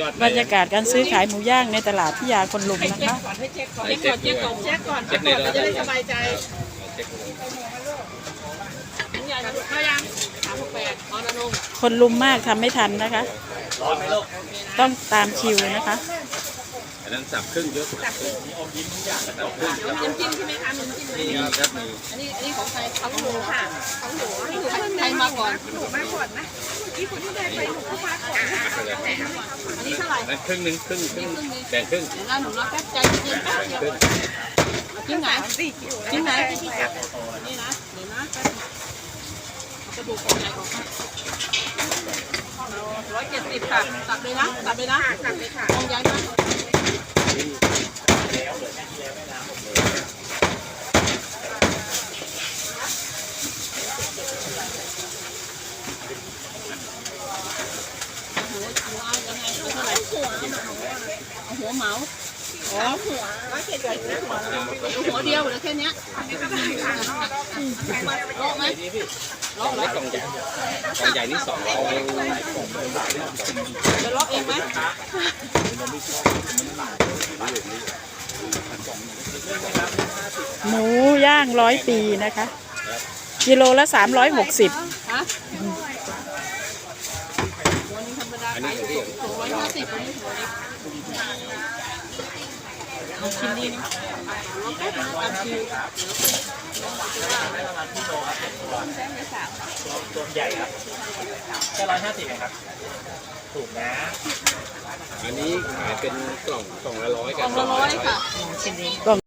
ยอดไปบรรยากาศการซื้อขายหมูย่างในตลาดพิยาคนลุมนะคะให้เช็คก่อนให้เช็คก่อนเช็คก่อนเช็คก่อนเช็คก่อนเราจะได้สบายใจเช็คดูถุงใหญ่นะเข้ายังสามหกแปดออนานุ่มคนลุมมากทำไม่ทันนะคะร้อนไหมลูกต้องตามคิวนะคะ อันนั้นสับครึ่งเยอะสับครึ่งนี่อมยิ้มทุกอย่างสับครึ่งครับน้ำจิ้มใช่ไหมคะน้ำจิ้มนี่ครับมีอันนี้อันนี้ของใครของหนูค่ะาก่อนหนูมาก่อนนะที่คนที่ได้ไปหนูก็มาก่อนอันนี้เท่าไหร่นั่นครึ่งหนึ่งครึ่งครึ่งแบ่งครึ่งเดี๋ยวนะหนูรอแป๊บใจเย็นแป๊บเดียวครึ่งจิ้มไหนจิ้มไหนนี่นะเดี๋ยวนะแป๊บกระดูกของใหญ่ของร้อยเจ็ดสิบค่ะตัดเลยนะตัดเลยนะตัดเลยค่ะกองใหญ่มาก หัวหัวเอายังไง เอาเท่าไหร่หัวเอาหัวเหมาอ๋อหัวร้อยเจ็ดสิบนะหัวหัวเดียวเหรือแค่เนี้ยโลไหมโลไหมกล่องใหญ่กล่องใหญ่นี่สองร้อยจะล็อกเองไหมหมูย่างร้อยปีนะคะ กิโลละสามร้อยหกสิบ นี้ธรรมดาขายอยู่สองร้อยห้าสิบอันนี้หัวเล็กเอาชิ้นนี้นะรอแป๊บนึงตามคิวตัวใหญ่ครับแค่ร้อยห้าสิบเองครับ ถูกนะ อันนี้ขายเป็นกล่องกล่องละร้อยกกัล่บองละร้อยค่ะกล่อง